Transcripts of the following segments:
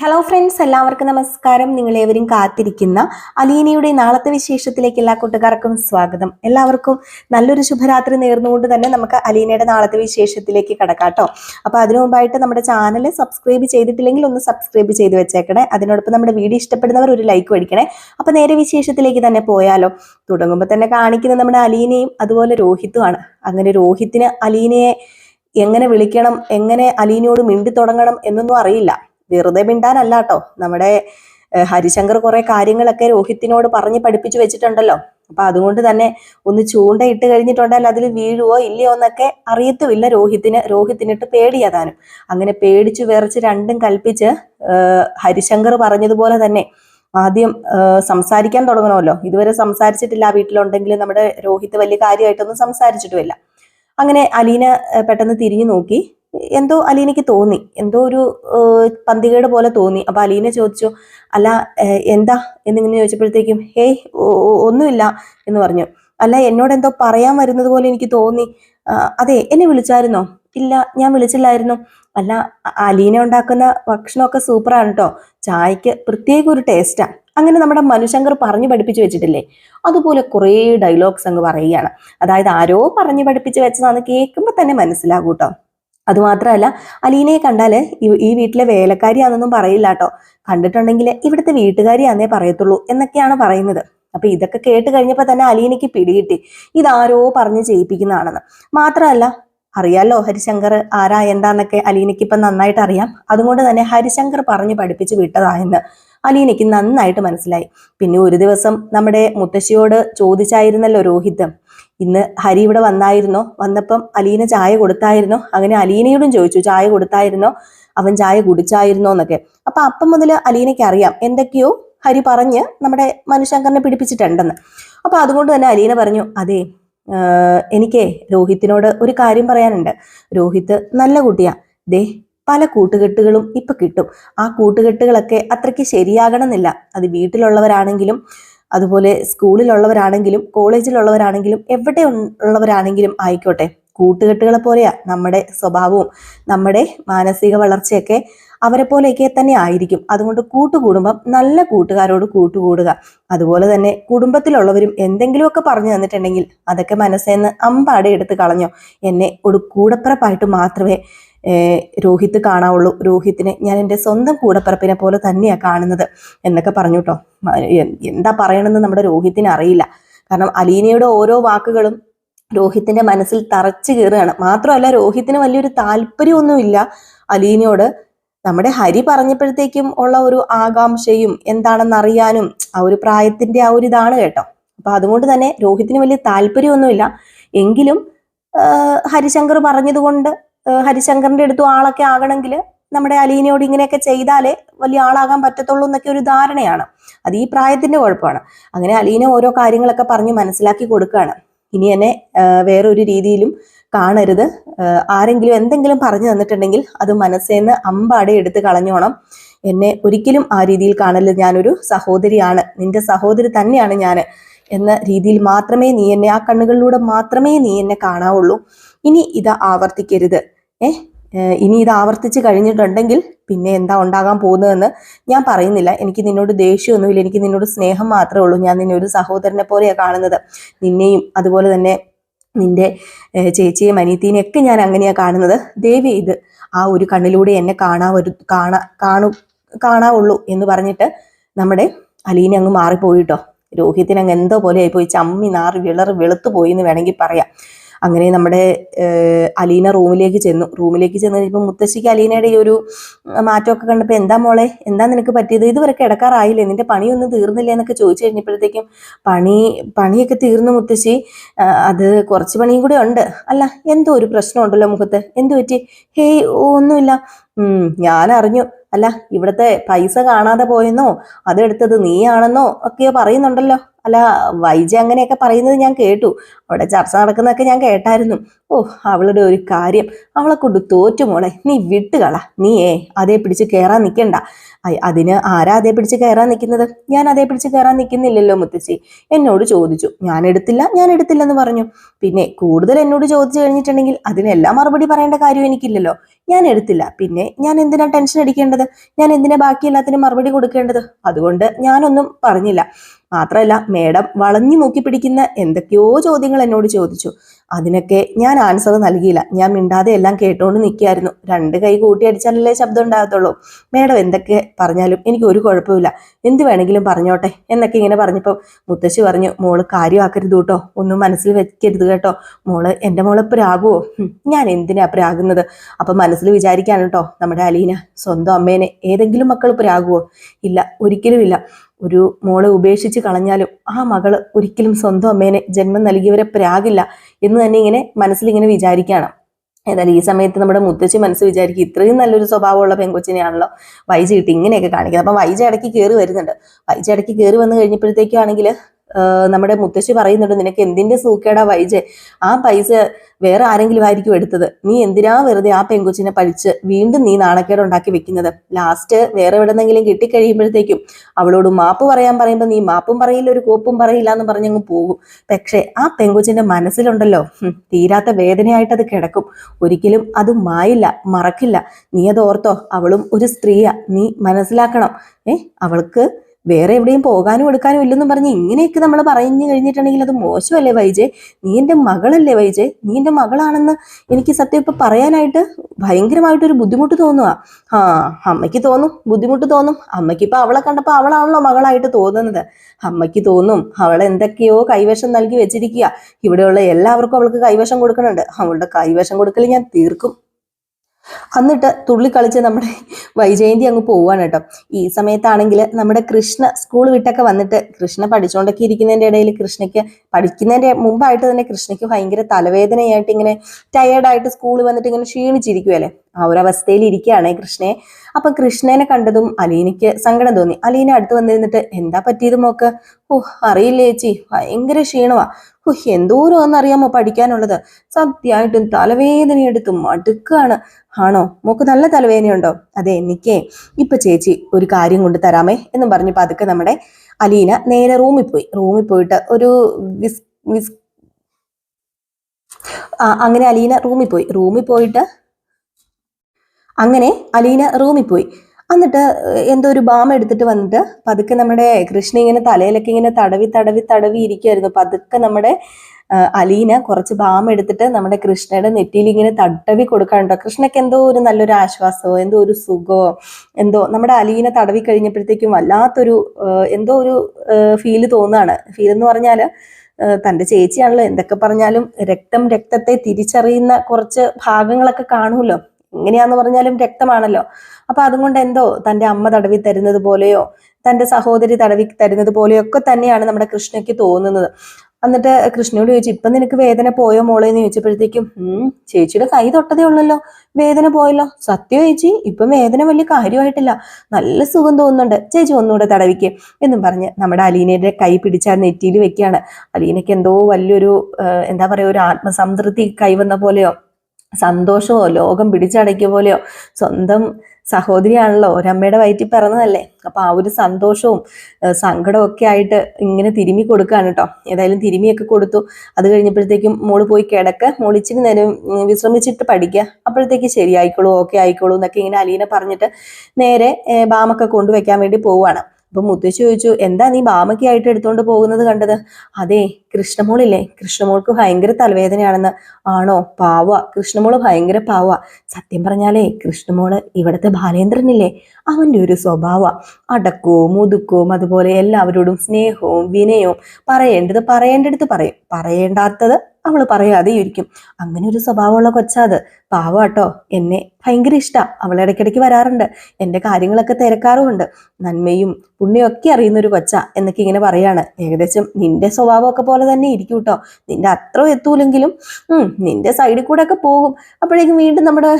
Hello friends എല്ലാവർക്കും നമസ്കാരം. നിങ്ങളേവരും കാത്തിരിക്കുന്ന അലീനയുടെ നാളത്തെ വിശേഷത്തിലേക്ക് എല്ലാ കൂട്ടുകാർക്കും സ്വാഗതം. എല്ലാവർക്കും നല്ലൊരു ശുഭരാത്രി നേർന്നുകൊണ്ട് തന്നെ നമുക്ക് അലീനയുടെ നാളത്തെ വിശേഷത്തിലേക്ക് കടക്കാട്ടോ അപ്പോൾ അതിനു മുമ്പായിട്ട് നമ്മുടെ ചാനൽ സബ്സ്ക്രൈബ് ചെയ്തിട്ടില്ലെങ്കിൽ ഒന്ന് സബ്സ്ക്രൈബ് ചെയ്ത് വെച്ചേക്കണേ. അതിനോടൊപ്പം നമ്മുടെ വീഡിയോ ഇഷ്ടപ്പെടുന്നവർ ഒരു ലൈക്ക് മേടിക്കണേ. അപ്പോൾ നേരെ വിശേഷത്തിലേക്ക് തന്നെ പോയാലോ. തുടങ്ങുമ്പോൾ തന്നെ കാണിക്കുന്ന നമ്മുടെ അലീനയും അതുപോലെ രോഹിത്തുമാണ് അങ്ങനെ രോഹിത്തിന് അലീനയെ എങ്ങനെ വിളിക്കണം എങ്ങനെ അലീനയോട് മിണ്ടി തുടങ്ങണം എന്നൊന്നും അറിയില്ല. വെറുതെ മിണ്ടാനല്ല കേട്ടോ. നമ്മുടെ ഹരിശങ്കർ കുറെ കാര്യങ്ങളൊക്കെ രോഹിത്തിനോട് പറഞ്ഞ് പഠിപ്പിച്ചു വെച്ചിട്ടുണ്ടല്ലോ. അപ്പൊ അതുകൊണ്ട് തന്നെ ഒന്ന് ചൂണ്ടയിട്ട് കഴിഞ്ഞിട്ടുണ്ടെങ്കിൽ അതിൽ വീഴുവോ ഇല്ലയോ എന്നൊക്കെ അറിയത്തുമില്ല രോഹിത്തിന്. രോഹിത്തിനിട്ട് പേടിയതാനും അങ്ങനെ പേടിച്ചു വിറച്ച് രണ്ടും കൽപ്പിച്ച് ഹരിശങ്കർ പറഞ്ഞതുപോലെ തന്നെ ആദ്യം സംസാരിക്കാൻ തുടങ്ങണമല്ലോ. ഇതുവരെ സംസാരിച്ചിട്ടില്ല ആ വീട്ടിലുണ്ടെങ്കിൽ നമ്മുടെ രോഹിത്ത് വലിയ കാര്യമായിട്ടൊന്നും സംസാരിച്ചിട്ടുമില്ല. അങ്ങനെ അലീന പെട്ടെന്ന് തിരിഞ്ഞു നോക്കി. എന്തോ അലീനയ്ക്ക് തോന്നി. എന്തോ ഒരു പന്തികേട് പോലെ തോന്നി. അപ്പൊ അലീന ചോദിച്ചു അല്ല എന്താ? എന്നിങ്ങനെ ചോദിച്ചപ്പോഴത്തേക്കും ഹേയ് ഒന്നുമില്ല എന്ന് പറഞ്ഞു. അല്ല എന്നോട് എന്തോ പറയാൻ വരുന്നത് പോലെ എനിക്ക് തോന്നി. അതെ എന്നെ വിളിച്ചായിരുന്നോ? ഇല്ല ഞാൻ വിളിച്ചില്ലായിരുന്നു. അല്ല അലീന ഉണ്ടാക്കുന്ന ഭക്ഷണമൊക്കെ സൂപ്പറാണ് കേട്ടോ ചായക്ക് പ്രത്യേക ഒരു ടേസ്റ്റാ അങ്ങനെ നമ്മുടെ മനുശങ്കർ പറഞ്ഞു പഠിപ്പിച്ചു വെച്ചിട്ടില്ലേ? അതുപോലെ കുറേ ഡയലോഗ്സ് അങ്ങ് പറയുകയാണ്. അതായത് ആരോ പറഞ്ഞു പഠിപ്പിച്ച് വെച്ചതാണ് കേൾക്കുമ്പോൾ തന്നെ മനസ്സിലാകൂട്ടോ കേട്ടോ അതുമാത്രമല്ല അലീനയെ കണ്ടാൽ ഈ വീട്ടിലെ വേലക്കാരിയാണെന്നൊന്നും പറയില്ല കേട്ടോ കണ്ടിട്ടുണ്ടെങ്കിൽ ഇവിടുത്തെ വീട്ടുകാരിയാന്നേ പറയത്തുള്ളൂ എന്നൊക്കെയാണ് പറയുന്നത്. അപ്പൊ ഇതൊക്കെ കേട്ട് കഴിഞ്ഞപ്പോൾ തന്നെ അലീനയ്ക്ക് പിടികിട്ടി ഇതാരോ പറഞ്ഞ് ചെയ്യിപ്പിക്കുന്നതാണെന്ന്. മാത്രമല്ല അറിയാലോ ഹരിശങ്കർ ആരാ എന്താന്നൊക്കെ അലീനയ്ക്ക് ഇപ്പം നന്നായിട്ട് അറിയാം. അതുകൊണ്ട് തന്നെ ഹരിശങ്കർ പറഞ്ഞ് പഠിപ്പിച്ച് വിട്ടതായെന്ന് അലീനയ്ക്ക് നന്നായിട്ട് മനസ്സിലായി. പിന്നെ ഒരു ദിവസം നമ്മുടെ മുത്തശ്ശിയോട് ചോദിച്ചായിരുന്നല്ലോ രോഹിത് ഇന്ന് ഹരി ഇവിടെ വന്നായിരുന്നോ? വന്നപ്പം അലീന ചായ കൊടുത്തായിരുന്നോ? അങ്ങനെ അലീനയോടും ചോദിച്ചു ചായ കൊടുത്തായിരുന്നോ? അവൻ ചായ കുടിച്ചായിരുന്നോ? എന്നൊക്കെ. അപ്പൊ അപ്പം മുതൽ അലീനയ്ക്ക് അറിയാം എന്തൊക്കെയോ? ഹരി പറഞ്ഞ് നമ്മുടെ മനുശങ്കറിനെ പിടിപ്പിച്ചിട്ടുണ്ടെന്ന്. അപ്പൊ അതുകൊണ്ട് തന്നെ അലീന പറഞ്ഞു അതെ എനിക്കേ രോഹിത്തിനോട് ഒരു കാര്യം പറയാനുണ്ട്. രോഹിത്ത് നല്ല കുട്ടിയാ. ദേ പല കൂട്ടുകെട്ടുകളും ഇപ്പൊ കിട്ടും. ആ കൂട്ടുകെട്ടുകളൊക്കെ അത്രയ്ക്ക് ശരിയാകണമെന്നില്ല. അത് വീട്ടിലുള്ളവരാണെങ്കിലും അതുപോലെ സ്കൂളിലുള്ളവരാണെങ്കിലും കോളേജിലുള്ളവരാണെങ്കിലും എവിടെ ഉള്ളവരാണെങ്കിലും ആയിക്കോട്ടെ. കൂട്ടുകെട്ടുകളെ പോലെയാ നമ്മുടെ സ്വഭാവവും നമ്മുടെ മാനസിക വളർച്ചയൊക്കെ അവരെ പോലെയൊക്കെ തന്നെ ആയിരിക്കും. അതുകൊണ്ട് കൂട്ടുകൂടുമ്പം നല്ല കൂട്ടുകാരോട് കൂട്ടുകൂടുക. അതുപോലെ തന്നെ കുടുംബത്തിലുള്ളവരും എന്തെങ്കിലുമൊക്കെ പറഞ്ഞു തന്നിട്ടുണ്ടെങ്കിൽ അതൊക്കെ മനസ്സേന്ന് അമ്പാടെ എടുത്ത് കളഞ്ഞോ. എന്നെ ഒരു കൂടപ്പിറപ്പായിട്ട് മാത്രമേ രോഹിത്ത് കാണാവുള്ളൂ. രോഹിത്തിനെ ഞാൻ എന്റെ സ്വന്തം കൂടപ്പിറപ്പിനെ പോലെ തന്നെയാണ് കാണുന്നത് എന്നൊക്കെ പറഞ്ഞു കേട്ടോ എന്താ പറയണമെന്ന് നമ്മുടെ രോഹിത്തിന് അറിയില്ല. കാരണം അലീനയുടെ ഓരോ വാക്കുകളും രോഹിത്തിന്റെ മനസ്സിൽ തറച്ചു കയറുകയാണ് മാത്രമല്ല രോഹിത്തിന് വലിയൊരു താല്പര്യമൊന്നുമില്ല അലീനയോട്. നമ്മുടെ ഹരി പറഞ്ഞപ്പോഴത്തേക്കും ഉള്ള ഒരു ആകാംക്ഷയും എന്താണെന്ന് അറിയാനും ആ ഒരു പ്രായത്തിന്റെ ആ ഒരു ഇതാണ് കേട്ടോ. അപ്പൊ അതുകൊണ്ട് തന്നെ രോഹിത്തിന് വലിയ താല്പര്യമൊന്നുമില്ല. എങ്കിലും ഹരിശങ്കർ പറഞ്ഞതുകൊണ്ട് ഹരിശങ്കറിന്റെ അടുത്തും ആളൊക്കെ ആകണമെങ്കിൽ നമ്മുടെ അലീനയോട് ഇങ്ങനെയൊക്കെ ചെയ്താലേ വലിയ ആളാകാൻ പറ്റത്തുള്ളൂ എന്നൊക്കെ ഒരു ധാരണയാണ്. അത് ഈ പ്രായത്തിന്റെ കുഴപ്പമാണ്. അങ്ങനെ അലീന ഓരോ കാര്യങ്ങളൊക്കെ പറഞ്ഞ് മനസ്സിലാക്കി കൊടുക്കുകയാണ്. ഇനി എന്നെ വേറൊരു രീതിയിലും കാണരുത്. ആരെങ്കിലും എന്തെങ്കിലും പറഞ്ഞു തന്നിട്ടുണ്ടെങ്കിൽ അത് മനസ്സേന്ന് അമ്പാടെ എടുത്ത് കളഞ്ഞോണം. എന്നെ ഒരിക്കലും ആ രീതിയിൽ കാണൽ ഞാനൊരു സഹോദരിയാണ്. നിന്റെ സഹോദരി തന്നെയാണ് ഞാൻ എന്ന രീതിയിൽ മാത്രമേ നീ എന്നെ ആ കണ്ണുകളിലൂടെ മാത്രമേ നീ എന്നെ കാണാവുള്ളൂ. ഇനി ഇത് ആവർത്തിക്കരുത്. ഏ? ഇനി ഇത് ആവർത്തിച്ച് കഴിഞ്ഞിട്ടുണ്ടെങ്കിൽ പിന്നെ എന്താ ഉണ്ടാകാൻ പോകുന്നതെന്ന് ഞാൻ പറയുന്നില്ല. എനിക്ക് നിന്നോട് ദേഷ്യമൊന്നുമില്ല. എനിക്ക് നിന്നോട് സ്നേഹം മാത്രമേ ഉള്ളൂ. ഞാൻ നിന്നെ ഒരു സഹോദരനെ പോലെയാണ് കാണുന്നത്. നിന്നെയും അതുപോലെ തന്നെ നിന്റെ ചേച്ചിയെയും അനിയത്തിനെയും ഒക്കെ ഞാൻ അങ്ങനെയാണ് കാണുന്നത്. ദേവി ഇത് ആ ഒരു കണ്ണിലൂടെ എന്നെ കാണാവരു കാണാ കാണു കാണാവുള്ളൂ എന്ന് പറഞ്ഞിട്ട് നമ്മുടെ അലീന അങ്ങ് മാറിപ്പോയിട്ടോ രോഹിത്തിന് അങ്ങ് എന്തോ പോലെ ആയിപ്പോയി. ചമ്മി നാറി വിളറ് വെളുത്തു പോയി എന്ന് വേണമെങ്കിൽ പറയാം. അങ്ങനെ നമ്മുടെ അലീന റൂമിലേക്ക് ചെന്നു. റൂമിലേക്ക് ചെന്ന് കഴിഞ്ഞപ്പോൾ മുത്തശ്ശിക്ക് അലീനയുടെ ഈ ഒരു മാറ്റമൊക്കെ കണ്ടപ്പോൾ എന്താ മോളെ എന്താ നിനക്ക് പറ്റിയത്? ഇതുവരെ കിടക്കാറായില്ലേ? നിന്റെ പണിയൊന്നും തീർന്നില്ലേ എന്നൊക്കെ ചോദിച്ചു കഴിഞ്ഞപ്പോഴത്തേക്കും പണി പണിയൊക്കെ തീർന്നു മുത്തശ്ശി. അത് കുറച്ച് പണിയും കൂടെ ഉണ്ട്. അല്ല എന്തോ ഒരു പ്രശ്നമുണ്ടല്ലോ മുഖത്ത്. എന്തു പറ്റി? ഹേയ് ഒന്നുമില്ല. ഞാൻ അറിഞ്ഞു അല്ല ഇവിടുത്തെ പൈസ കാണാതെ പോയെന്നോ അതെടുത്തത് നീയാണെന്നോ ഒക്കെയോ പറയുന്നുണ്ടല്ലോ. അല്ല വൈജ അങ്ങനെയൊക്കെ പറയുന്നത് ഞാൻ കേട്ടു. അവിടെ ചർച്ച നടക്കുന്നതൊക്കെ ഞാൻ കേട്ടായിരുന്നു. ഓ അവളുടെ ഒരു കാര്യം. അവളെ കൊണ്ട് തോറ്റു മോളെ. നീ വിട്ടുകള. നീയേ അതേ പിടിച്ച് കയറാൻ നിൽക്കണ്ട അതിന് ആരാ അതേ പിടിച്ച് കയറാൻ നിൽക്കുന്നത് ഞാൻ അതേ പിടിച്ച് കയറാൻ നിൽക്കുന്നില്ലല്ലോ മുത്തശ്ശി. എന്നോട് ചോദിച്ചു. ഞാൻ എടുത്തില്ല ഞാൻ എടുത്തില്ല എന്ന് പറഞ്ഞു. പിന്നെ കൂടുതൽ എന്നോട് ചോദിച്ചു കഴിഞ്ഞിട്ടുണ്ടെങ്കിൽ അതിനെല്ലാം മറുപടി പറയേണ്ട കാര്യം എനിക്കില്ലല്ലോ. ഞാൻ എടുത്തില്ല. പിന്നെ ഞാൻ എന്തിനാ ടെൻഷൻ അടിക്കേണ്ടത്? ഞാൻ എന്തിനാ ബാക്കി എല്ലാത്തിനും മറുപടി കൊടുക്കേണ്ടത്? അതുകൊണ്ട് ഞാനൊന്നും പറഞ്ഞില്ല. മാത്രമല്ല മേഡം വളഞ്ഞു നോക്കി പിടിക്കുന്ന എന്തൊക്കെയോ ചോദ്യങ്ങൾ എന്നോട് ചോദിച്ചു. അതിനൊക്കെ ഞാൻ ആൻസർ നൽകിയില്ല. ഞാൻ മിണ്ടാതെ എല്ലാം കേട്ടുകൊണ്ട് നിൽക്കുകയായിരുന്നു രണ്ട് കൈ കൂട്ടിയടിച്ചാലല്ലേ ശബ്ദം ഉണ്ടാകത്തുള്ളൂ. മേഡം എന്തൊക്കെ പറഞ്ഞാലും എനിക്ക് ഒരു കുഴപ്പമില്ല എന്ത് വേണമെങ്കിലും പറഞ്ഞോട്ടെ എന്നൊക്കെ ഇങ്ങനെ പറഞ്ഞപ്പോൾ മുത്തശ്ശി പറഞ്ഞു മോൾ കാര്യമാക്കരുത് കേട്ടോ. ഒന്നും മനസ്സിൽ വെക്കരുത് കേട്ടോ. മോൾ എന്റെ മോളെ പ്രാകുമോ ഞാൻ എന്തിനാ പ്രാകുന്നത് അപ്പം മനസ്സിൽ വിചാരിക്കാണ് കേട്ടോ നമ്മുടെ അലീന. സ്വന്തം അമ്മേനെ ഏതെങ്കിലും മക്കൾ പ്രാകുമോ ഇല്ല ഒരിക്കലുമില്ല ഒരു മോളെ ഉപേക്ഷിച്ച് കളഞ്ഞാലും ആ മകൾ ഒരിക്കലും സ്വന്തം അമ്മേനെ ജന്മം നൽകിയവരെ പ്രാകില്ല എന്ന് തന്നെ ഇങ്ങനെ മനസ്സിൽ ഇങ്ങനെ വിചാരിക്കണം. ഏതായാലും ഈ സമയത്ത് നമ്മുടെ മുത്തച്ഛി മനസ്സ് വിചാരിക്കും ഇത്രയും നല്ലൊരു സ്വഭാവമുള്ള പെങ്കൊച്ചിനെയാണല്ലോ വൈജ കിട്ടി ഇങ്ങനെയൊക്കെ കാണിക്കുന്നത്. അപ്പം വൈജ ഇടയ്ക്ക് കയറി വരുന്നുണ്ട്. വൈജ ഇടയ്ക്ക് കയറി വന്നു കഴിഞ്ഞപ്പോഴത്തേക്കാണെങ്കിൽ നമ്മുടെ മുത്തശ്ശി പറയുന്നുണ്ട് നിനക്ക് എന്തിന്റെ സൂക്കേടാ വൈജെ? ആ പൈസ വേറെ ആരെങ്കിലും ആയിരിക്കും എടുത്തത്. നീ എന്തിനാ വെറുതെ ആ പെങ്കൊച്ചിനെ പഠിച്ച് വീണ്ടും നീ നാണക്കേട് ഉണ്ടാക്കി വെക്കുന്നത്? ലാസ്റ്റ് വേറെ എവിടെന്നെങ്കിലും കിട്ടിക്കഴിയുമ്പോഴത്തേക്കും അവളോട് മാപ്പ് പറയാൻ പറയുമ്പോൾ നീ മാപ്പും പറയില്ല ഒരു കോപ്പും പറയില്ല എന്ന് പറഞ്ഞങ്ങ് പോകും. പക്ഷേ ആ പെങ്കൊച്ചിന്റെ മനസ്സിലുണ്ടല്ലോ. തീരാത്ത വേദനയായിട്ട് അത് കിടക്കും. ഒരിക്കലും അത് മായില്ല മറക്കില്ല. നീ അത് ഓർത്തോ. അവളും ഒരു സ്ത്രീയാ. നീ മനസ്സിലാക്കണം. ഏ അവൾക്ക് വേറെ എവിടെയും പോകാനും എടുക്കാനും ഇല്ലെന്നും പറഞ്ഞ് ഇങ്ങനെയൊക്കെ നമ്മൾ പറഞ്ഞു കഴിഞ്ഞിട്ടുണ്ടെങ്കിൽ അത് മോശമല്ലേ വൈജെ? നീ എന്റെ മകളല്ലേ വൈജെ? നീ എന്റെ മകളാണെന്ന് എനിക്ക് സത്യം ഇപ്പം പറയാനായിട്ട് ഭയങ്കരമായിട്ടൊരു ബുദ്ധിമുട്ട് തോന്നുക ആ അമ്മയ്ക്ക് തോന്നും ബുദ്ധിമുട്ട് തോന്നും. അമ്മയ്ക്ക് ഇപ്പൊ അവളെ കണ്ടപ്പോൾ അവളാണല്ലോ മകളായിട്ട് തോന്നുന്നത്. അമ്മയ്ക്ക് തോന്നും അവൾ എന്തൊക്കെയോ കൈവശം നൽകി വെച്ചിരിക്കുക ഇവിടെയുള്ള എല്ലാവർക്കും അവൾക്ക് കൈവശം കൊടുക്കുന്നുണ്ട്. അവളുടെ കൈവശം കൊടുക്കൽ ഞാൻ തീർക്കും. എന്നിട്ട് തുള്ളി കളിച്ച് നമ്മുടെ വൈജയന്തി അങ്ങ് പോവാണ് കേട്ടോ. ഈ സമയത്താണെങ്കിൽ നമ്മുടെ കൃഷ്ണ സ്കൂൾ വിട്ടൊക്കെ വന്നിട്ട് കൃഷ്ണ പഠിച്ചുകൊണ്ടൊക്കെ ഇരിക്കുന്നതിന്റെ ഇടയിൽ കൃഷ്ണയ്ക്ക് പഠിക്കുന്നതിന്റെ മുമ്പായിട്ട് തന്നെ കൃഷ്ണയ്ക്ക് ഭയങ്കര തലവേദനയായിട്ട് ഇങ്ങനെ ടയേർഡായിട്ട് സ്കൂളിൽ വന്നിട്ട് ഇങ്ങനെ ക്ഷീണിച്ചിരിക്കുവല്ലേ? ആ ഒരു ഇരിക്കുകയാണ് കൃഷ്ണയെ. അപ്പൊ കൃഷ്ണനെ കണ്ടതും അലീനയ്ക്ക് സങ്കടം തോന്നി. അലീന അടുത്ത് വന്നിരുന്നിട്ട് എന്താ പറ്റിയത് മോക്ക്? ഓ അറിയില്ല ചേച്ചി ഭയങ്കര ക്ഷീണമാ ഓ എന്തോരം അറിയാമോ പഠിക്കാനുള്ളത്? സത്യമായിട്ടും തലവേദന എടുത്ത് മടുക്കാണ്. ആണോ? മോക്ക് നല്ല തലവേദനയുണ്ടോ? അതെ എനിക്കേ. ഇപ്പൊ ചേച്ചി ഒരു കാര്യം കൊണ്ട് തരാമേ എന്ന് പറഞ്ഞ് പതുക്കെ നമ്മുടെ അലീന നേരെ റൂമിൽ പോയി. റൂമിൽ പോയിട്ട് ഒരു വിസ് വിസ് അങ്ങനെ അലീന റൂമിൽ പോയി. റൂമിൽ പോയിട്ട് അങ്ങനെ അലീന റൂമിൽ പോയി. എന്നിട്ട് എന്തോ ഒരു ബാം എടുത്തിട്ട് വന്നിട്ട് പതുക്കെ നമ്മുടെ കൃഷ്ണ ഇങ്ങനെ തലയിലൊക്കെ ഇങ്ങനെ തടവി തടവി തടവി ഇരിക്കുമായിരുന്നു പതുക്കെ നമ്മുടെ അലീന കുറച്ച് ബാം എടുത്തിട്ട് നമ്മുടെ കൃഷ്ണയുടെ നെറ്റിയിൽ ഇങ്ങനെ തടവി കൊടുക്കാനുണ്ടോ കൃഷ്ണയ്ക്ക് എന്തോ ഒരു നല്ലൊരു ആശ്വാസമോ എന്തോ ഒരു സുഖമോ എന്തോ നമ്മുടെ അലീന തടവി കഴിഞ്ഞപ്പോഴത്തേക്കും വല്ലാത്തൊരു എന്തോ ഒരു ഫീൽ തോന്നുകയാണ്. ഫീൽ എന്ന് പറഞ്ഞാൽ തന്റെ ചേച്ചിയാണല്ലോ. എന്തൊക്കെ പറഞ്ഞാലും രക്തം രക്തത്തെ തിരിച്ചറിയുന്ന കുറച്ച് ഭാഗങ്ങളൊക്കെ കാണുമല്ലോ. എങ്ങനെയാന്ന് പറഞ്ഞാലും രക്തമാണല്ലോ. അപ്പൊ അതുകൊണ്ട് എന്തോ തന്റെ അമ്മ തടവി തരുന്നത് പോലെയോ തന്റെ സഹോദരി തടവി തരുന്നത് പോലെയോ ഒക്കെ തന്നെയാണ് നമ്മുടെ കൃഷ്ണയ്ക്ക് തോന്നുന്നത്. എന്നിട്ട് കൃഷ്ണയോട് ചോദിച്ചു ഇപ്പൊ നിനക്ക് വേദന പോയോ മോളെ? എന്ന് ചോദിച്ചപ്പോഴത്തേക്കും ഉം ചേച്ചിയുടെ കൈ തൊട്ടതേ ഉള്ളല്ലോ. വേദന പോയല്ലോ. സത്യം ചേച്ചി ഇപ്പം വേദന വലിയ കാര്യമായിട്ടില്ല. നല്ല സുഖം തോന്നുന്നുണ്ട്. ചേച്ചി ഒന്നുകൂടെ തടവിക്ക്. എന്നും പറഞ്ഞ് നമ്മുടെ അലീനയുടെ കൈ പിടിച്ച നെറ്റിയിൽ വെക്കുകയാണ്. അലീനയ്ക്ക് എന്തോ വലിയൊരു എന്താ പറയാ ഒരു ആത്മസംതൃപ്തി കൈവന്ന പോലെയോ. സന്തോഷമോ ലോകം പിടിച്ചടക്കിയ പോലെയോ? സ്വന്തം സഹോദരിയാണല്ലോ ഒരമ്മയുടെ വയറ്റിൽ പിറന്നതല്ലേ? അപ്പൊ ആ ഒരു സന്തോഷവും സങ്കടവും ഒക്കെ ആയിട്ട് ഇങ്ങനെ തിരുമി കൊടുക്കുകയാണ് കേട്ടോ ഏതായാലും തിരുമിയൊക്കെ കൊടുത്തു. അത് കഴിഞ്ഞപ്പോഴത്തേക്കും മോൾ പോയി കിടക്ക. മോൾ നേരം വിശ്രമിച്ചിട്ട് പഠിക്കുക അപ്പോഴത്തേക്ക് ശരിയായിക്കോളൂ ഓക്കെ ആയിക്കോളൂ എന്നൊക്കെ ഇങ്ങനെ അലീന പറഞ്ഞിട്ട് നേരെ ബാമൊക്കെ കൊണ്ടുവയ്ക്കാൻ വേണ്ടി പോവുകയാണ് അപ്പൊ മുത്തശ്ശി ചോദിച്ചു എന്താ നീ ബാമൊക്കെ ആയിട്ട് എടുത്തോണ്ട് പോകുന്നത് കണ്ടത്? അതെ കൃഷ്ണമോളില്ലേ? കൃഷ്ണമോൾക്ക് ഭയങ്കര തലവേദനയാണെന്ന്. ആണോ? പാവ. കൃഷ്ണമോൾ ഭയങ്കര പാവ. സത്യം പറഞ്ഞാലേ കൃഷ്ണമോൾ ഇവിടുത്തെ ബാലേന്ദ്രനില്ലേ? അവന്റെ ഒരു സ്വഭാവ. അടക്കവും മുതുക്കവും അതുപോലെ എല്ലാവരോടും സ്നേഹവും വിനയവും പറയേണ്ടത് പറയേണ്ടടുത്ത് പറയും. പറയേണ്ടാത്തത് അവൾ പറയാതെ ഇരിക്കും അങ്ങനെ ഒരു സ്വഭാവമുള്ള കൊച്ചാത് പാവാട്ടോ എന്നെ ഭയങ്കര ഇഷ്ടാ. അവൾ ഇടയ്ക്കിടയ്ക്ക് വരാറുണ്ട്. എന്റെ കാര്യങ്ങളൊക്കെ തിരക്കാറുമുണ്ട്. നന്മയും പുണ്യമൊക്കെ അറിയുന്ന ഒരു കൊച്ച എന്നൊക്കെ ഇങ്ങനെ പറയാണ്. ഏകദേശം നിന്റെ സ്വഭാവമൊക്കെ പോലെ തന്നെ ഇരിക്കും കേട്ടോ നിന്റെ അത്ര എത്തൂലെങ്കിലും ഉം നിന്റെ സൈഡിൽ കൂടെ ഒക്കെ പോകും. അപ്പോഴേക്കും വീണ്ടും നമ്മുടെ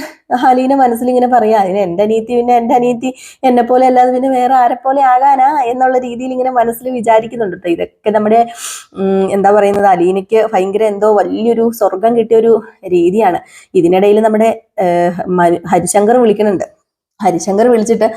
ഹലീന മനസ്സിൽ ഇങ്ങനെ പറയാം അതിന് എന്റെ അനിയത്തി പിന്നെ എന്റെ അനിയത്തി എന്നെ പോലെ അല്ലാതെ പിന്നെ വേറെ ആരെ പോലെ ആകാനാ? എന്നുള്ള രീതിയിൽ ഇങ്ങനെ മനസ്സിൽ വിചാരിക്കുന്നുണ്ട്. ഇതൊക്കെ നമ്മുടെ എന്താ പറയുന്നത് അലീനയ്ക്ക് ഭയങ്കര എന്തോ വലിയൊരു സ്വർഗം കിട്ടിയ ഒരു രീതിയാണ്. ഇതിനിടയിൽ നമ്മുടെ ഹരിശങ്കർ വിളിക്കുന്നുണ്ട്. ഹരിശങ്കർ വിളിച്ചിട്ട്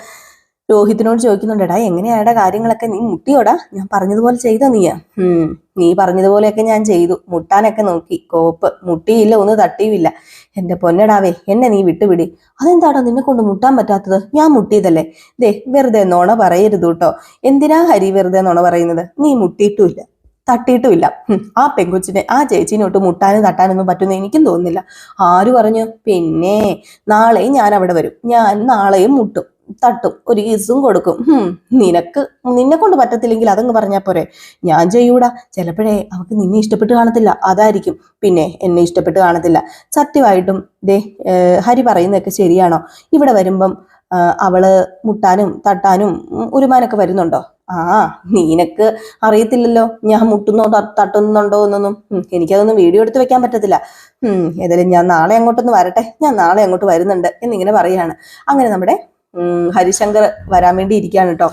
രോഹിത്തിനോട് ചോദിക്കുന്നുണ്ടെടാ എങ്ങനെയാടാ കാര്യങ്ങളൊക്കെ? നീ മുട്ടിയോടാ? ഞാൻ പറഞ്ഞതുപോലെ ചെയ്തോ നീയാ? ഉം നീ പറഞ്ഞതുപോലെയൊക്കെ ഞാൻ ചെയ്തു. മുട്ടാനൊക്കെ നോക്കി. കോപ്പ്. മുട്ടിയില്ല ഒന്ന് തട്ടിയുമില്ല. എന്റെ പൊന്നടാവേ എന്നെ നീ വിട്ടുപിടി. അതെന്താടാ നിന്നെ കൊണ്ട് മുട്ടാൻ പറ്റാത്തത്? ഞാൻ മുട്ടിയതല്ലേ? ദേ വെറുതെ നോണ പറയരുത് കേട്ടോ. എന്തിനാ ഹരി വെറുതെ നോണ പറയുന്നത്? നീ മുട്ടിയിട്ടുമില്ല. തട്ടിയിട്ടുമില്ല. ആ പെങ്കൊച്ചിനെ ആ ചേച്ചീനോട്ട് മുട്ടാനും തട്ടാനൊന്നും പറ്റുന്ന എനിക്കും തോന്നുന്നില്ല. ആര് പറഞ്ഞു? പിന്നെ നാളെയും ഞാൻ അവിടെ വരും. ഞാൻ നാളെയും മുട്ടും. തട്ടും ഒരു കിസും കൊടുക്കും. നിനക്ക് നിന്നെ കൊണ്ട് പറ്റത്തില്ലെങ്കിൽ അതങ്ങ് പറഞ്ഞാൽ പോരെ. ഞാൻ ചെയ്യൂടാ. ചിലപ്പോഴേ അവൾക്ക് നിന്നെ ഇഷ്ടപ്പെട്ട് കാണത്തില്ല. അതായിരിക്കും. പിന്നെ എന്നെ ഇഷ്ടപ്പെട്ട് കാണത്തില്ല. സത്യമായിട്ടും ദേ ഹരി പറയുന്നതൊക്കെ ശരിയാണോ? ഇവിടെ വരുമ്പം അവൾ മുട്ടാനും തട്ടാനും ഒരുമാനൊക്കെ വരുന്നുണ്ടോ? ആ നിനക്ക് അറിയത്തില്ലല്ലോ. ഞാൻ മുട്ടുന്നോ തട്ടുന്നുണ്ടോ എന്നൊന്നും. എനിക്കതൊന്നും വീഡിയോ എടുത്ത് വെക്കാൻ പറ്റത്തില്ല. ഏതായാലും ഞാൻ നാളെ അങ്ങോട്ടൊന്ന് വരട്ടെ. ഞാൻ നാളെ അങ്ങോട്ട് വരുന്നുണ്ട് എന്നിങ്ങനെ പറയാണ്. അങ്ങനെ നമ്മുടെ ഹരിശങ്കർ വരാൻ വേണ്ടി ഇരിക്കുകയാണ് കേട്ടോ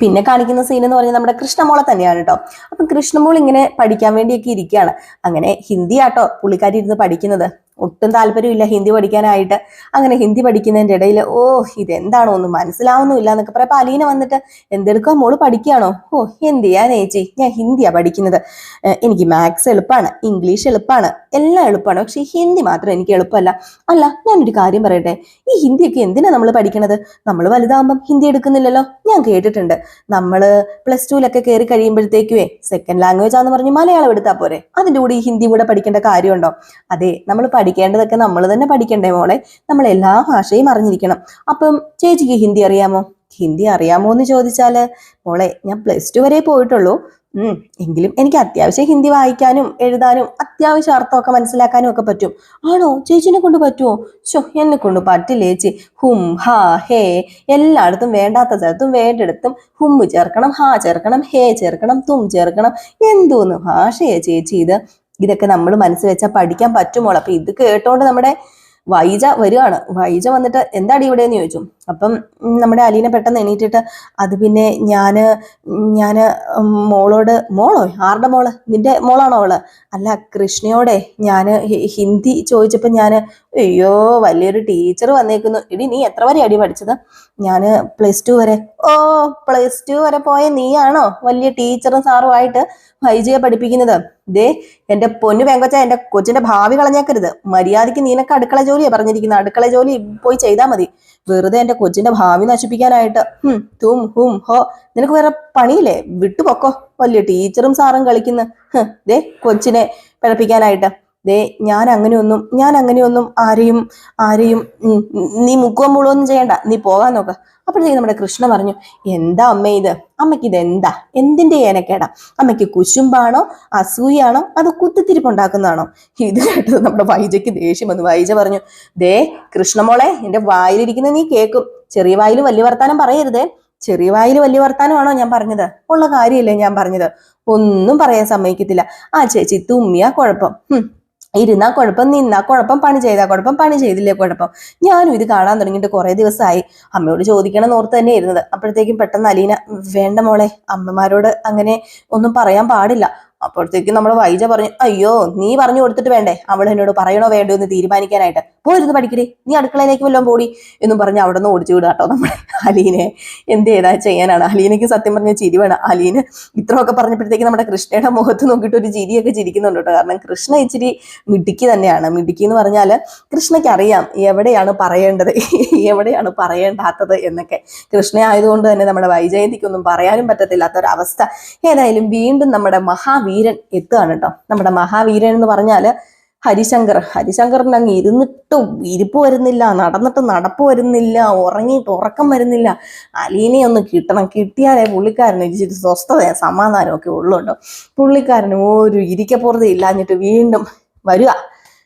പിന്നെ കാണിക്കുന്ന സീൻ എന്ന് പറഞ്ഞാൽ നമ്മുടെ കൃഷ്ണമോളെ തന്നെയാണ് കേട്ടോ അപ്പം കൃഷ്ണമോൾ ഇങ്ങനെ പഠിക്കാൻ വേണ്ടിയൊക്കെ ഇരിക്കുകയാണ്. അങ്ങനെ ഹിന്ദി ആട്ടോ പുള്ളിക്കാരി ഇരുന്ന് പഠിക്കുന്നത്. ഒട്ടും താല്പര്യമില്ല ഹിന്ദി പഠിക്കാനായിട്ട്. അങ്ങനെ ഹിന്ദി പഠിക്കുന്നതിന്റെ ഇടയിൽ ഓ ഇതെന്താണോ ഒന്നും മനസ്സിലാവുന്നുമില്ല എന്നൊക്കെ പറയാം. അലീന വന്നിട്ട് എന്തെടുക്കുക മോൾ പഠിക്കുകയാണോ? ഓ ചെയ്യാൻ ചേച്ചി? ഞാൻ ഹിന്ദിയാ പഠിക്കുന്നത്. എനിക്ക് മാത്സ് എളുപ്പമാണ് ഇംഗ്ലീഷ് എളുപ്പമാണ് എല്ലാം എളുപ്പമാണ് പക്ഷേ ഹിന്ദി മാത്രം എനിക്ക് എളുപ്പമല്ല. അല്ല ഞാനൊരു കാര്യം പറയട്ടെ. ഈ ഹിന്ദിയൊക്കെ എന്തിനാ നമ്മൾ പഠിക്കണത്? നമ്മൾ വലുതാകുമ്പം ഹിന്ദി എടുക്കുന്നില്ലല്ലോ. ഞാൻ കേട്ടിട്ടുണ്ട്. നമ്മൾ പ്ലസ് ടുവിലൊക്കെ കയറി കഴിയുമ്പോഴത്തേക്കുവേ സെക്കൻഡ് ലാംഗ്വേജ് ആണെന്ന് പറഞ്ഞ് മലയാളം എടുത്താൽ പോരെ? അതിന്റെ കൂടെ ഈ ഹിന്ദി കൂടെ പഠിക്കേണ്ട കാര്യമുണ്ടോ? അതെ നമ്മൾ പഠിക്കേണ്ടതൊക്കെ നമ്മൾ തന്നെ പഠിക്കണ്ടേ മോളെ? നമ്മൾ എല്ലാ ഭാഷയും അറിഞ്ഞിരിക്കണം. അപ്പം ചേച്ചിക്ക് ഹിന്ദി അറിയാമോ? ഹിന്ദി അറിയാമോ എന്ന് ചോദിച്ചാൽ മോളെ ഞാൻ പ്ലസ് ടു വരെ പോയിട്ടുള്ളൂ. എങ്കിലും എനിക്ക് അത്യാവശ്യം ഹിന്ദി വായിക്കാനും എഴുതാനും അത്യാവശ്യം അർത്ഥമൊക്കെ മനസ്സിലാക്കാനും ഒക്കെ പറ്റും. ആണോ? ചേച്ചിനെ കൊണ്ട് പറ്റുമോ ഷോ എന്നെ കൊണ്ട് പറ്റില്ല ചേച്ചി? ഹും ഹാ ഹേ. എല്ലായിടത്തും വേണ്ടാത്ത സ്ഥലത്തും വേണ്ടിടത്തും ഹും ചേർക്കണം ഹാ ചേർക്കണം ഹേ ചേർക്കണം തും ചേർക്കണം. എന്തോന്ന്? ഭാഷയാ ചേച്ചി ഇത്. ഇതൊക്കെ നമ്മൾ മനസ്സ് വെച്ചാൽ പഠിക്കാൻ പറ്റുമോളൂ. അപ്പൊ ഇത് കേട്ടോണ്ട് നമ്മുടെ വൈജ വരികയാണ് വൈജ വന്നിട്ട് എന്താടി ഇവിടെ എന്ന് ചോദിച്ചു. അപ്പം നമ്മുടെ അലീനെ പെട്ടെന്ന് എണീറ്റിട്ട് അത് പിന്നെ ഞാൻ ഞാൻ മോളോട് മോളോ? ആരുടെ മോൾ? നിന്റെ മോളാണോ അവൾ? അല്ല കൃഷ്ണയോടെ ഞാൻ ഹിന്ദി ചോദിച്ചപ്പോ ഞാൻ അയ്യോ വലിയൊരു ടീച്ചർ വന്നേക്കുന്നു. ഇടി നീ എത്ര വരെ അടി പഠിച്ചത്? ഞാൻ പ്ലസ് ടു വരെ. ഓ പ്ലസ് ടു വരെ പോയ നീയാണോ വലിയ ടീച്ചറും സാറും ആയിട്ട് വൈജയെ പഠിപ്പിക്കുന്നത്? ദേ എന്റെ പൊന്നു വെങ്കച്ച എന്റെ കൊച്ചിന്റെ ഭാവി കളഞ്ഞേക്കരുത്. മര്യാദയ്ക്ക് നീനൊക്കെ അടുക്കള ജോലിയാ പറഞ്ഞിരിക്കുന്നത്. അടുക്കള ജോലി പോയി ചെയ്താൽ മതി. വെറുതെ എന്റെ കൊച്ചിന്റെ ഭാവി നശിപ്പിക്കാനായിട്ട്. ഹും തും ഹും ഹോ. നിനക്ക് വേറെ പണിയില്ലേ? വിട്ടുപൊക്കോ വലിയ ടീച്ചറും സാറും കളിക്കുന്ന. ദേ കൊച്ചിനെ പിഴപ്പിക്കാനായിട്ട്. ദേ ഞാൻ അങ്ങനെയൊന്നും ഞാൻ അങ്ങനെയൊന്നും ആരെയും ആരെയും നീ മുക്കുവം മുഴുവൊന്നും ചെയ്യണ്ട. നീ പോകാൻ നോക്ക. അപ്പോഴത്തേക്ക് നമ്മുടെ കൃഷ്ണ പറഞ്ഞു എന്താ അമ്മ ഇത്? അമ്മയ്ക്ക് ഇത് എന്താ എന്തിന്റെ ഏനക്കേടാ അമ്മയ്ക്ക് കുശുമ്പാണോ? അസൂയാണോ അത് കുത്തിത്തിരിപ്പുണ്ടാക്കുന്നതാണോ? ഇത് കേട്ടത് നമ്മുടെ വൈജയ്ക്ക് ദേഷ്യം വന്നു. വൈജ പറഞ്ഞു ദേ കൃഷ്ണമോളെ എന്റെ വായിലിരിക്കുന്ന നീ കേൾക്കും ചെറിയ വായിൽ വലിയ വർത്താനം പറയരുതേ. ചെറിയ വായിൽ വലിയ വർത്താനമാണോ ഞാൻ പറഞ്ഞത്? ഉള്ള കാര്യമല്ലേ ഞാൻ പറഞ്ഞത്. ഒന്നും പറയാൻ സമ്മതിക്കത്തില്ല. ആ ചേച്ചി തുമ്മിയാ കുഴപ്പം. ഹും. ഇരുന്നാ കുഴപ്പം നിന്നാ കുഴപ്പം പണി ചെയ്താ കുഴപ്പം പണി ചെയ്തില്ലേ കുഴപ്പം. ഞാനും ഇത് കാണാൻ തുടങ്ങിയിട്ട് കുറേ ദിവസമായി. അമ്മയോട് ചോദിക്കണം ഓർത്ത് തന്നെ ഇരുന്നത് അപ്പോഴത്തേക്കും പെട്ടെന്ന് അലീന വേണ്ട മോളെ അമ്മമാരോട് അങ്ങനെ ഒന്നും പറയാൻ പാടില്ല. അപ്പോഴത്തേക്കും നമ്മൾ വൈജ പറഞ്ഞു അയ്യോ നീ പറഞ്ഞു കൊടുത്തിട്ട് വേണ്ടേ? അവൾ എന്നോട് പറയണോ വേണ്ടോ എന്ന് തീരുമാനിക്കാനായിട്ട്? പോരുന്ന് പഠിക്കടി. നീ അടുക്കളയിലേക്ക് വല്ലതും പോടി എന്നും പറഞ്ഞ് അവിടെ നിന്ന് ഓടിച്ചു വിടുക കേട്ടോ നമ്മുടെ അലീനെ. എന്ത് ചെയ്താ ചെയ്യാനാണ്? അലീനയ്ക്ക് സത്യം പറഞ്ഞ ചിരി വേണം. അലീന് ഇത്രയൊക്കെ പറഞ്ഞപ്പോഴത്തേക്ക് നമ്മുടെ കൃഷ്ണയുടെ മുഖത്ത് നോക്കിയിട്ട് ഒരു ചിരിയൊക്കെ ചിരിക്കുന്നുണ്ട് കേട്ടോ. കാരണം കൃഷ്ണ ഇച്ചിരി മിടുക്കി തന്നെയാണ്. മിടുക്കി എന്ന് പറഞ്ഞാൽ കൃഷ്ണയ്ക്ക് അറിയാം എവിടെയാണ് പറയേണ്ടത് എവിടെയാണ് പറയേണ്ടാത്തത് എന്നൊക്കെ. കൃഷ്ണ ആയതുകൊണ്ട് തന്നെ നമ്മുടെ വൈജയന്തിക്കൊന്നും പറയാനും പറ്റത്തില്ലാത്തൊരവസ്ഥ. ഏതായാലും വീണ്ടും നമ്മുടെ മഹാവീരൻ എത്തുകയാണ് കേട്ടോ. നമ്മുടെ മഹാവീരൻ എന്ന് പറഞ്ഞാൽ ഹരിശങ്കർ. ഹരിശങ്കറിന് അങ്ങ് ഇരുന്നിട്ടും ഇരിപ്പ് വരുന്നില്ല നടന്നിട്ട് നടപ്പ് വരുന്നില്ല ഉറങ്ങിയിട്ട് ഉറക്കം വരുന്നില്ല. അലീനെ ഒന്ന് കിട്ടണം. കിട്ടിയാലേ പുള്ളിക്കാരന് ഇച്ചിരി സ്വസ്ഥത സമാധാനമൊക്കെ ഉള്ളുണ്ടോ പുള്ളിക്കാരന് ഒരു ഇരിക്കപ്പുറത്ത് ഇല്ലാഞ്ഞിട്ട് വീണ്ടും വരിക.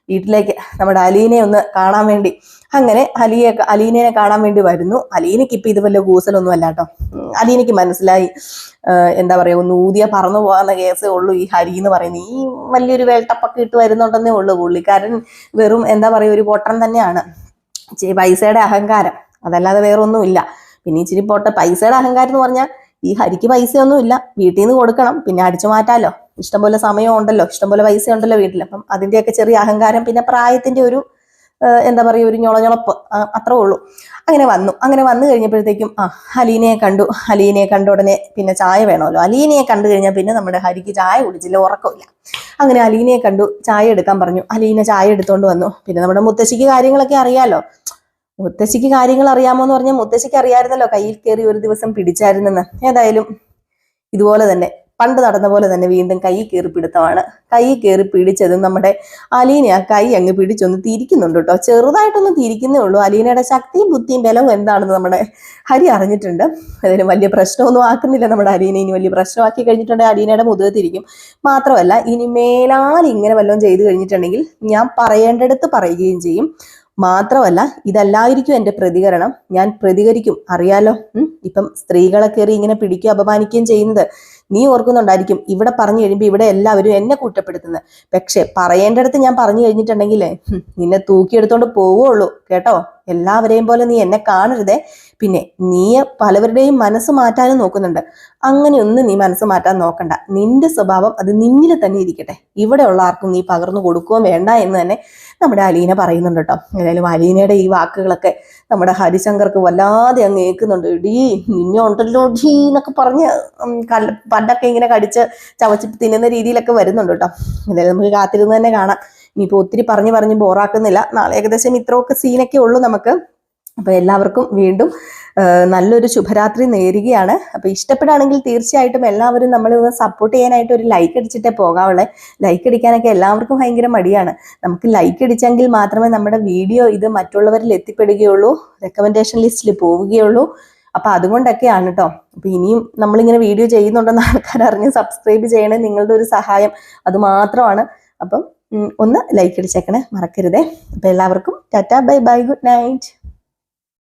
വീട്ടിലേക്ക് നമ്മുടെ അലീനെ ഒന്ന് കാണാൻ വേണ്ടി. അങ്ങനെ അലിയെ അലീനയെ കാണാൻ വേണ്ടി വരുന്നു. അലീനയ്ക്ക് ഇപ്പൊ ഇത് വല്ല കൂസലൊന്നും അല്ല കേട്ടോ. അലീനയ്ക്ക് മനസ്സിലായി. എന്താ പറയാ ഒന്ന് ഊതിയ പറന്നു പോകാന്ന കേസേ ഉള്ളൂ ഈ ഹരി എന്ന് പറയുന്നത്. ഈ വലിയൊരു വേൾട്ടപ്പൊക്കെ ഇട്ട് വരുന്നുണ്ടെന്നേ ഉള്ളൂ പുള്ളിക്കാരൻ വെറും എന്താ പറയാ ഒരു പൊട്ടൻ തന്നെയാണ്. പൈസയുടെ അഹങ്കാരം. അതല്ലാതെ വേറെ ഒന്നുമില്ല പിന്നെ ഇച്ചിരി പൊട്ട പൈസയുടെ അഹങ്കാരം എന്ന് പറഞ്ഞാൽ ഈ ഹരിക്ക് പൈസയൊന്നുമില്ല. വീട്ടിൽ നിന്ന് കൊടുക്കണം. പിന്നെ അടിച്ചു മാറ്റാലോ. ഇഷ്ടംപോലെ സമയം ഉണ്ടല്ലോ. ഇഷ്ടംപോലെ പൈസ ഉണ്ടല്ലോ വീട്ടിൽ. അപ്പം അതിന്റെയൊക്കെ ചെറിയ അഹങ്കാരം പിന്നെ പ്രായത്തിന്റെ ഒരു എന്താ പറയുക ഒരു ഞൊളഞ്ഞൊളപ്പ് അത്രേ ഉള്ളൂ. അങ്ങനെ വന്നു. അങ്ങനെ വന്നു കഴിഞ്ഞപ്പോഴത്തേക്കും ആ അലീനയെ കണ്ടു. അലീനയെ കണ്ട ഉടനെ പിന്നെ ചായ വേണമല്ലോ. അലീനയെ കണ്ടു കഴിഞ്ഞാൽ പിന്നെ നമ്മുടെ ഹരിക്ക് ചായ കുടിച്ചില്ല ഉറക്കമില്ല. അങ്ങനെ അലീനയെ കണ്ടു ചായ എടുക്കാൻ പറഞ്ഞു. അലീന ചായ എടുത്തുകൊണ്ട് വന്നു. പിന്നെ നമ്മുടെ മുത്തശ്ശിക്ക് കാര്യങ്ങളൊക്കെ അറിയാലോ. മുത്തശ്ശിക്ക് കാര്യങ്ങൾ അറിയാമോ എന്ന് പറഞ്ഞാൽ മുത്തശ്ശിക്ക് അറിയാമായിരുന്നല്ലോ കയ്യിൽ കയറി ഒരു ദിവസം പിടിച്ചായിരുന്നെന്ന്. ഏതായാലും ഇതുപോലെ തന്നെ. പണ്ട് നടന്ന പോലെ തന്നെ വീണ്ടും കൈ കയറി പിടുത്തമാണ്. കൈ കയറി പിടിച്ചതും നമ്മുടെ അലീന ആ കൈ അങ്ങ് പിടിച്ചൊന്ന് തിരിക്കുന്നുണ്ട് കേട്ടോ. ചെറുതായിട്ടൊന്ന് തിരിക്കുന്നേ ഉള്ളൂ. അലീനയുടെ ശക്തിയും ബുദ്ധിയും ബലവും എന്താണെന്ന് നമ്മുടെ ഹരി അറിഞ്ഞിട്ടുണ്ട്. അതിന് വലിയ പ്രശ്നമൊന്നും ആക്കുന്നില്ല നമ്മുടെ അലീന ഇനി വലിയ പ്രശ്നമാക്കി കഴിഞ്ഞിട്ടുണ്ടെങ്കിൽ അലീനയുടെ മുതുക തിരിക്കും. മാത്രമല്ല ഇനി മേലാൽ ഇങ്ങനെ വല്ലതും ചെയ്തു കഴിഞ്ഞിട്ടുണ്ടെങ്കിൽ ഞാൻ പറയേണ്ടടുത്ത് പറയുകയും ചെയ്യും. മാത്രമല്ല ഇതല്ലായിരിക്കും എന്റെ പ്രതികരണം. ഞാൻ പ്രതികരിക്കും. അറിയാലോ. ഇപ്പം സ്ത്രീകളെ കയറി ഇങ്ങനെ പിടിക്കുകയും അപമാനിക്കുകയും ചെയ്യുന്നത്. നീ ഓർക്കുന്നുണ്ടായിരിക്കും ഇവിടെ പറഞ്ഞു കഴിയുമ്പോൾ ഇവിടെ എല്ലാവരും എന്നെ കുറ്റപ്പെടുത്തുന്നത്. പക്ഷെ പറയേണ്ടടുത്ത് ഞാൻ പറഞ്ഞു കഴിഞ്ഞിട്ടുണ്ടെങ്കിലേ നിന്നെ തൂക്കിയെടുത്തോണ്ട് പോവുള്ളൂ കേട്ടോ? എല്ലാവരെയും പോലെ നീ എന്നെ കാണരുതേ. പിന്നെ നീ പലവരുടെയും മനസ്സ് മാറ്റാനും നോക്കുന്നുണ്ട്. അങ്ങനെയൊന്നും നീ മനസ്സ് മാറ്റാൻ നോക്കണ്ട. നിന്റെ സ്വഭാവം അത് നിന്നിൽ തന്നെ ഇരിക്കട്ടെ. ഉള്ള ആർക്കും നീ പകർന്നു കൊടുക്കുകയും വേണ്ട എന്ന് തന്നെ നമ്മുടെ അലീന പറയുന്നുണ്ട് കേട്ടോ. ഏതായാലും അലീനയുടെ ഈ വാക്കുകളൊക്കെ നമ്മുടെ ഹരിശങ്കർക്ക് വല്ലാതെ അങ്ങ് ഏൽക്കുന്നുണ്ട്. ഡീ നിന്നെ ഉണ്ടല്ലോ ഡീ എന്നൊക്കെ പറഞ്ഞ് പണ്ടൊക്കെ ഇങ്ങനെ കടിച്ച് ചവച്ചിട്ട് തിന്നുന്ന രീതിയിലൊക്കെ വരുന്നുണ്ട് കേട്ടോ. ഏതായാലും നമുക്ക് കാത്തിരുന്ന് തന്നെ കാണാം. ഇനിയിപ്പോൾ ഒത്തിരി പറഞ്ഞു പറഞ്ഞ് ബോറാക്കുന്നില്ല. നാളെ ഏകദേശം ഇത്രയൊക്കെ സീനൊക്കെ ഉള്ളൂ നമുക്ക്. അപ്പോൾ എല്ലാവർക്കും വീണ്ടും നല്ലൊരു ശുഭരാത്രി നേരുകയാണ്. അപ്പോൾ ഇഷ്ടപ്പെടുകയാണെങ്കിൽ തീർച്ചയായിട്ടും എല്ലാവരും നമ്മൾ സപ്പോർട്ട് ചെയ്യാനായിട്ട് ഒരു ലൈക്ക് അടിച്ചിട്ടേ പോകാവുള്ളേ. ലൈക്ക് അടിക്കാനൊക്കെ എല്ലാവർക്കും ഭയങ്കര മടിയാണ്. നമുക്ക് ലൈക്ക് അടിച്ചെങ്കിൽ മാത്രമേ നമ്മുടെ വീഡിയോ ഇത് മറ്റുള്ളവരിൽ എത്തിപ്പെടുകയുള്ളൂ. റെക്കമെൻഡേഷൻ ലിസ്റ്റിൽ പോവുകയുള്ളൂ. അപ്പോൾ അതുകൊണ്ടൊക്കെയാണ് കേട്ടോ അപ്പോൾ ഇനിയും നമ്മളിങ്ങനെ വീഡിയോ ചെയ്യുന്നുണ്ടെന്ന് ആൾക്കാർ അറിഞ്ഞ് സബ്സ്ക്രൈബ് ചെയ്യണേ നിങ്ങളുടെ ഒരു സഹായം. അതുമാത്രമാണ് അപ്പം ഒന്ന് ലൈക്ക് അടിച്ചേക്കണേ. മറക്കരുതേ. അപ്പൊ എല്ലാവർക്കും tata bye bye good night.